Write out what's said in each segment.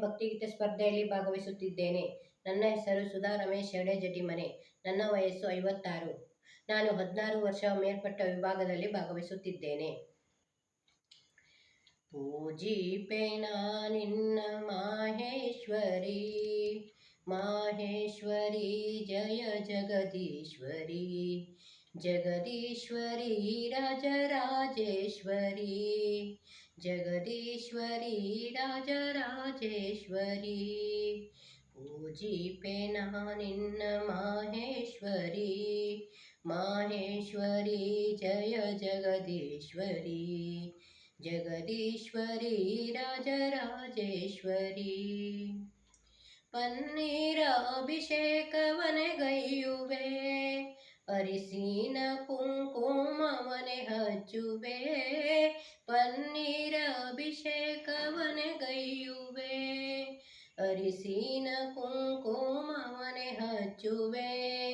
ಭಕ್ತಿಗೀತೆ ಸ್ಪರ್ಧೆಯಲ್ಲಿ ಭಾಗವಹಿಸುತ್ತಿದ್ದೇನೆ. ನನ್ನ ಹೆಸರು ಸುಧಾ ರಮೇಶ್ ಹೆಡೆ ಜಟಿಮನೆ. ನನ್ನ ವಯಸ್ಸು ಐವತ್ತಾರು. ನಾನು ಹದಿನಾರು ವರ್ಷ ಮೇಲ್ಪಟ್ಟ ವಿಭಾಗದಲ್ಲಿ ಭಾಗವಹಿಸುತ್ತಿದ್ದೇನೆ. ಪೂಜಿಪೆನ ನಿನ್ನ ಮಾಹೇಶ್ವರಿ ಮಾಹೇಶ್ವರಿ ಜಯ ಜಗದೀಶ್ವರಿ ಜಗದೀಶ್ವರಿ ರಾಜರಾಜೇಶ್ವರಿ ಜಗದೀಶ್ವರಿ ರಾಜರಾಜೇಶ್ವರಿ ಪೂಜಿಪೆನ ನಿನ್ನ ಮಾಹೇಶ್ವರಿ ಮಾಹೇಶ್ವರಿ ಜಯ ಜಗದೀಶ್ವರಿ ಜಗದೀಶ್ವರಿ ರಾಜರಾಜೇಶ್ವರಿ ಪನ್ನೀರ ಅಭಿಷೇಕವನೆಗೈಯುವೆ ಅರಿಸಿನ ಕುಂಕುಮವನೆ ಹಚ್ಚುವೆ ಅರಿಸಿನ ಕುಂಕುಮವನೆ ಹಚ್ಚುವೆ.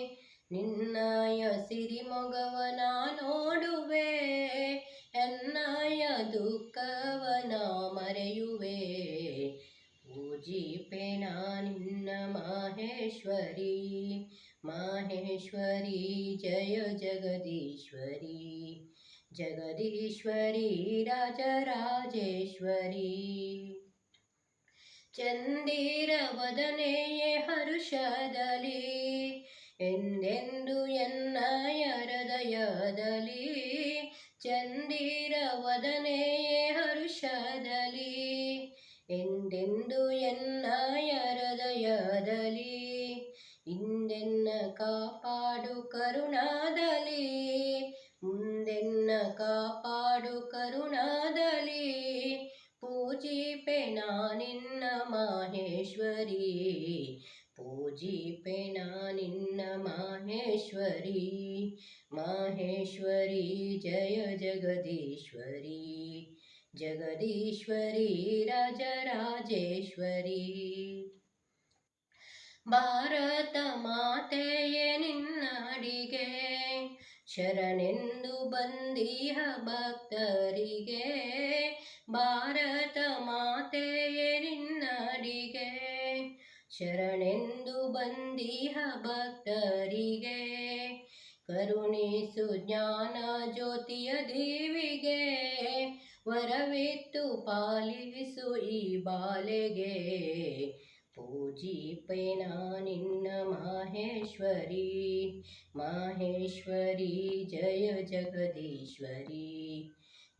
ನಿನ್ನಯ ಸಿರಿಮೊಗವನ ನೋಡುವೆ. ಎನ್ನಯ ದುಃಖವನ ಮರೆಯುವೆ. ಪೂಜಿಪೆ ನಿನ್ನ ಮಾಹೇಶ್ವರಿ. ಮಾಹೇಶ್ವರಿ, ಜಯ ಜಗದೀಶ್ವರಿ. ಜಗದೀಶ್ವರಿ, ರಾಜರಾಜೇಶ್ವರಿ. ಚಂದಿರ ವದನೆಯೇ ಹರುಷದಲ್ಲಿ ಎಂದೆಂದು ಎನ್ನಯ ಹೃದಯದಲ್ಲಿ ಚಂದೀರ ವದನೆಯೇ ಹರುಷದಲ್ಲಿ ಎಂದೆಂದು ಎನ್ನಯ ಹೃದಯದಲ್ಲಿ ಹಿಂದೆನ್ನ ಕಾಪಾಡು ಕರುಣಾದಲ್ಲಿ ಮುಂದೆನ್ನ ಕಾಪಾಡು ಪೂಜಿಪೆ ನಿನ್ನ ಮಾಹೇಶ್ವರಿ. ಪೂಜಿಪೆ ನಿನ್ನ ಮಾಹೇಶ್ವರಿ. ಮಾಹೇಶ್ವರಿ, ಜಯ ಜಗದೀಶ್ವರಿ. ಜಗದೀಶ್ವರಿ ರಾಜರಾಜೇಶ್ವರಿ ಭಾರತ ಮಾತೆಯೇ ನಿನ್ನಡಿಗೆ ಶರಣೆಂದು ಬಂದೀಹ ಭಕ್ತರಿಗೆ. ಭಾರತ ನಿನ್ನಡಿಗೆ ಶರಣೆಂದು ಬಂದೀಹ ಭಕ್ತರಿಗೆ. ಕರುಣಿಸು ಜ್ಞಾನ ಜ್ಯೋತಿಯ ದೇವಿಗೆ. ವರವಿತ್ತು ಪಾಲಿಸು ಈ ಬಾಲೆಗೆ. ಪೂಜಿಪೆನ ನಿನ್ನ ಮಾಹೇಶ್ವರಿ. ಮಾಹೇಶ್ವರಿ, ಜಯ ಜಗದೀಶ್ವರಿ.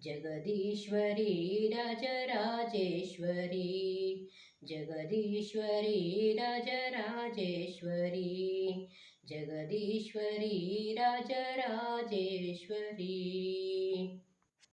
ಜಗದೀಶ್ವರಿ, ರಾಜರಾಜೇಶ್ವರಿ. ಜಗದೀಶ್ವರಿ ರಾಜರಾಜೇಶ್ವರಿ ಜಗದೀಶ್ವರಿ ರಾಜರಾಜೇಶ್ವರಿ